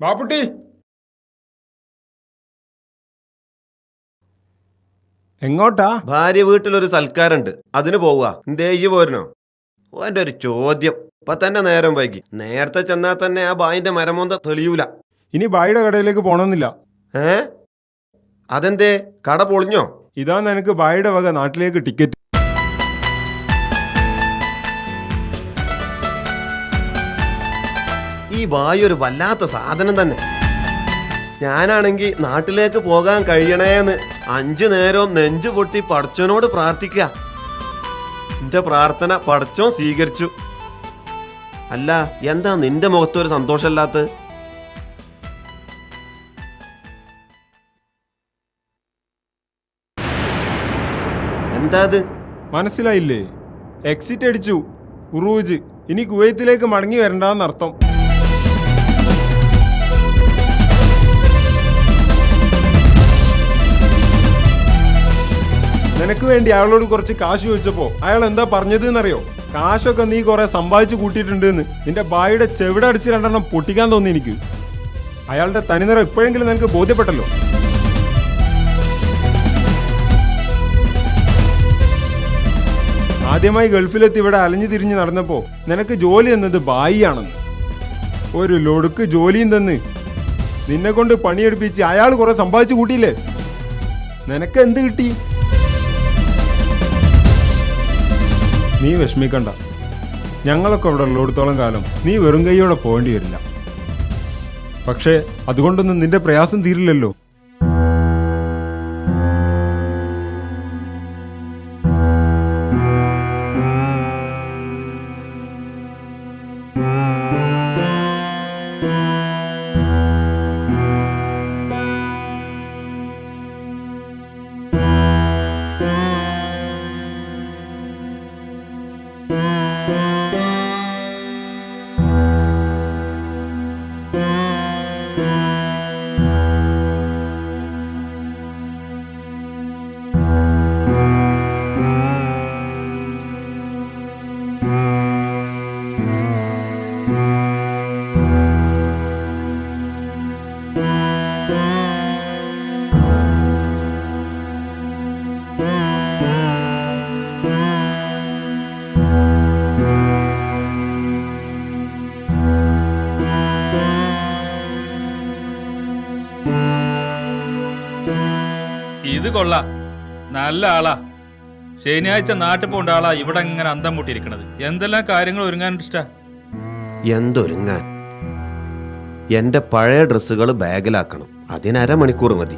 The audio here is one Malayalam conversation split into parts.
ബാപ്പുട്ടി. എങ്ങോട്ടാ? ഭാര്യ വീട്ടിലൊരു സൽക്കാരുണ്ട്. അതിന് പോവുക ഈ പോരണോ ഓന്റെ ഒരു ചോദ്യം. ഇപ്പൊ തന്നെ നേരം വൈകി. നേരത്തെ ചെന്നാൽ തന്നെ ആ ബായിന്റെ മരമൊന്ത തെളിയൂല. ഇനി ബായിയുടെ കടയിലേക്ക് പോണമെന്നില്ല ഏ? അതെന്തേ? കട പൊളിഞ്ഞോ? ഇതാ നിനക്ക് ബായിയുടെ വക നാട്ടിലേക്ക് ടിക്കറ്റ്. ഈ വായു ഒരു വല്ലാത്ത സാധനം തന്നെ. ഞാനാണെങ്കിൽ നാട്ടിലേക്ക് പോകാൻ കഴിയണേന്ന് അഞ്ചു നേരവും നെഞ്ചു പൊട്ടി പടച്ചോനോട് പ്രാർത്ഥിക്കുക എന്റെ പ്രാർത്ഥന പടച്ചോൻ സ്വീകരിച്ചു. അല്ല എന്താ നിന്റെ മുഖത്തൊരു സന്തോഷമല്ലാത്ത? എന്താ മനസ്സിലായില്ലേ? എക്സിറ്റ് അടിച്ചു. ഉറൂജ് ഇനി കുവൈത്തിലേക്ക് മടങ്ങി വരണ്ടെന്നർത്ഥം. നിനക്ക് വേണ്ടി അയാളോട് കുറച്ച് കാശ് ചോദിച്ചപ്പോ അയാൾ എന്താ പറഞ്ഞത് എന്നറിയോ കാശൊക്കെ നീ കുറെ സമ്പാദിച്ചു കൂട്ടിയിട്ടുണ്ട് എന്ന് നിന്റെ ബായിയുടെ ചെവിടെ അടിച്ച് രണ്ടെണ്ണം പൊട്ടിക്കാൻ തോന്നി എനിക്ക്. അയാളുടെ തനിനിറം ഇപ്പോഴെങ്കിലും നിനക്ക് ബോധ്യപ്പെട്ടല്ലോ? ആദ്യമായി ഗൾഫിലെത്തി ഇവിടെ അലഞ്ഞു തിരിഞ്ഞ് നടന്നപ്പോ നിനക്ക് ജോലി എന്നത് ബായിയാണെന്ന് ഒരു ലൊടുക്ക് ജോലിയും തന്ന് നിന്നെ കൊണ്ട് പണിയെടുപ്പിച്ച് അയാൾ കുറെ സമ്പാദിച്ചു കൂട്ടിയില്ലേ? നിനക്ക് എന്ത് കിട്ടി? നീ വിഷമിക്കണ്ട. ഞങ്ങളൊക്കെ ഇവിടെ ഉള്ളിടത്തോളം കാലം നീ വെറും കൈയോടെ പോകേണ്ടി വരില്ല. പക്ഷേ അതുകൊണ്ടൊന്നും നിന്റെ പ്രയാസം തീരില്ലല്ലോ. കൊള്ളാം. നല്ല ആളാ. ശനിയാഴ്ച നാട്ടിൽ പോണ്ട ആളാ ഇവിടെ ഇങ്ങനെ അന്തം മുട്ടിയിരിക്കണത്. എന്തെല്ലാം കാര്യങ്ങൾ ഒരുങ്ങാൻ ഇഷ്ട? എന്തൊരുങ്ങാൻ? എന്റെ പഴയ ഡ്രസ്സുകൾ ബാഗിലാക്കണം. അതിനര മണിക്കൂർ മതി.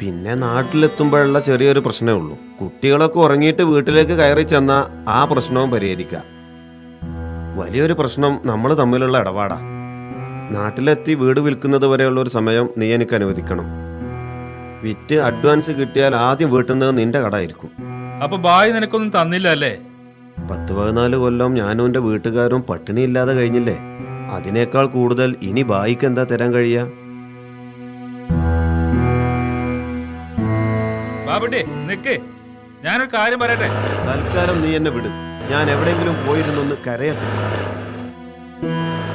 പിന്നെ നാട്ടിലെത്തുമ്പോഴുള്ള ചെറിയൊരു പ്രശ്നമേ ഉള്ളൂ. കുട്ടികളൊക്കെ ഉറങ്ങിയിട്ട് വീട്ടിലേക്ക് കയറി ചെന്നാൽ ആ പ്രശ്നവും പരിഹരിക്കാം. വലിയൊരു പ്രശ്നം നമ്മൾ തമ്മിലുള്ള ഇടപാടാ. നാട്ടിലെത്തി വീട് വിൽക്കുന്നത് വരെയുള്ള ഒരു സമയം നീ എനിക്ക് അനുവദിക്കണം. വിറ്റ് അഡ്വാൻസ് കിട്ടിയാൽ ആദ്യം വീട്ടുന്നത് നിന്റെ കടായിരിക്കും. അപ്പൊ ബായ് നിനക്കൊന്നും തന്നില്ല അല്ലേ? പത്ത് പതിനാല് കൊല്ലം ഞാനും എന്റെ വീട്ടുകാരും പട്ടിണി ഇല്ലാതെ കഴിഞ്ഞില്ലേ? അതിനേക്കാൾ കൂടുതൽ ഇനി ബായിക്ക് എന്താ തരാൻ കഴിയാ? ബാബുട്ടി നിക്ക്. ഞാനൊരു കാര്യം പറയട്ടെ? തൽക്കാലം നീ എന്നെ വിട്. ഞാൻ എവിടെങ്കിലും പോയിരുന്നൊന്ന് കരയട്ടെ.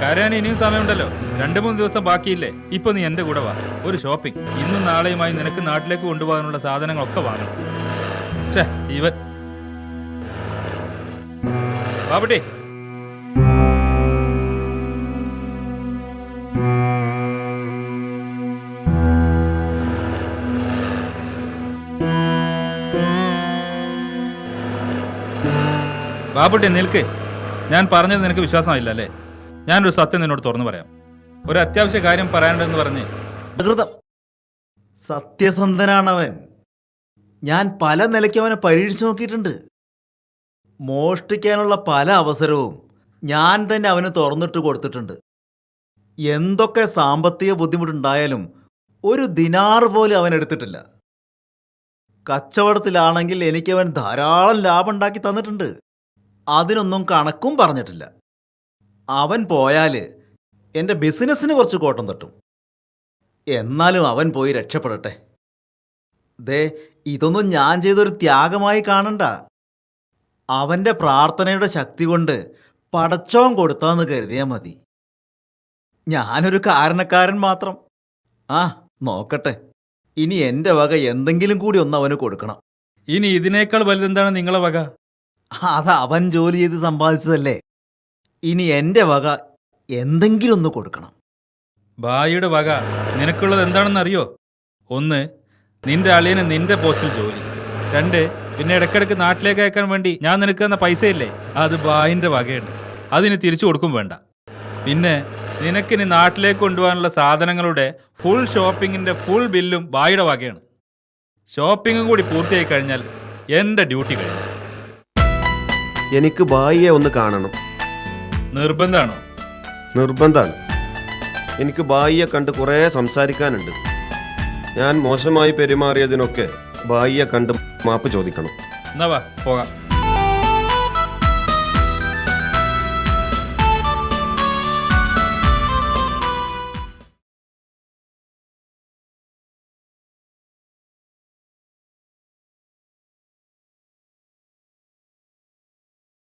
കരയാൻ ഇനിയും സമയമുണ്ടല്ലോ. രണ്ടു മൂന്ന് ദിവസം ബാക്കിയില്ലേ. ഇപ്പൊ നീ എന്റെ കൂടെ വാ. ഒരു ഷോപ്പിംഗ്. ഇന്നും നാളെയുമായി നിനക്ക് നാട്ടിലേക്ക് കൊണ്ടുപോകാനുള്ള സാധനങ്ങളൊക്കെ വാങ്ങണം. ഇവൻ. ബാബട്ടെ ബാബുട്ടി നിൽക്ക്. ഞാൻ പറഞ്ഞത് നിനക്ക് വിശ്വാസമായില്ല അല്ലേ? ഞാനൊരു സത്യം നിന്നോട് തുറന്നു പറയാം. ഒരു അത്യാവശ്യ കാര്യം പറയാനുണ്ടെന്ന് പറഞ്ഞ് സത്യസന്ധനാണവൻ. ഞാൻ പല നിലയ്ക്ക് അവനെ പരീക്ഷിച്ചു നോക്കിയിട്ടുണ്ട്. മോഷ്ടിക്കാനുള്ള പല അവസരവും ഞാൻ തന്നെ അവന് തുറന്നിട്ട് കൊടുത്തിട്ടുണ്ട്. എന്തൊക്കെ സാമ്പത്തിക ബുദ്ധിമുട്ടുണ്ടായാലും ഒരു ദിനാർ പോലും അവൻ എടുത്തിട്ടില്ല. കച്ചവടത്തിലാണെങ്കിൽ എനിക്കവൻ ധാരാളം ലാഭം ഉണ്ടാക്കി തന്നിട്ടുണ്ട്. അതിനൊന്നും കണക്കും പറഞ്ഞിട്ടില്ല. അവൻ പോയാൽ എന്റെ ബിസിനസ്സിന് കുറച്ച് കോട്ടം തട്ടും. എന്നാലും അവൻ പോയി രക്ഷപ്പെടട്ടെ. ദേ ഇതൊന്നും ഞാൻ ചെയ്തൊരു ത്യാഗമായി കാണണ്ട. അവന്റെ പ്രാർത്ഥനയുടെ ശക്തി കൊണ്ട് പടച്ചോൻ കൊടുത്താന്ന് കരുതിയാൽ മതി. ഞാനൊരു കാരണക്കാരൻ മാത്രം. ആ നോക്കട്ടെ. ഇനി എന്റെ വക എന്തെങ്കിലും കൂടി ഒന്ന് അവന് കൊടുക്കണം. ഇനി ഇതിനേക്കാൾ വലുതെന്താണ് നിങ്ങളെ വക? അത് അവൻ ജോലി ചെയ്ത് സമ്പാദിച്ചതല്ലേ? ഇനി എന്റെ വക എന്തെങ്കിലും ഒന്ന് കൊടുക്കണം. ഭായിയുടെ വക നിനക്കുള്ളത് എന്താണെന്ന് അറിയോ ഒന്ന് നിന്റെ അളിയന് നിന്റെ പോസ്റ്റിൽ ജോലി. രണ്ട് പിന്നെ ഇടയ്ക്കിടയ്ക്ക് നാട്ടിലേക്ക് അയക്കാൻ വേണ്ടി ഞാൻ നിനക്ക് തന്ന പൈസയില്ലേ? അത് ബായിന്റെ വകയാണ് അതിന് തിരിച്ചു കൊടുക്കും വേണ്ട. പിന്നെ നിനക്കിനി നാട്ടിലേക്ക് കൊണ്ടുപോകാനുള്ള സാധനങ്ങളുടെ ഫുൾ ഷോപ്പിങ്ങിന്റെ ഫുൾ ബില്ലും ബായിയുടെ വകയാണ്. ഷോപ്പിങ്ങും കൂടി പൂർത്തിയായി കഴിഞ്ഞാൽ എന്റെ ഡ്യൂട്ടി കഴിഞ്ഞു. എനിക്ക് ബായിയെ ഒന്ന് കാണണം. നിർബന്ധമാണോ നിർബന്ധമാണ് എനിക്ക് ഭായിയെ കണ്ട് കുറേ സംസാരിക്കാനുണ്ട്. ഞാൻ മോശമായി പെരുമാറിയതിനൊക്കെ ഭായിയെ കണ്ട് മാപ്പ് ചോദിക്കണം. എന്നാ വാ പോകാം.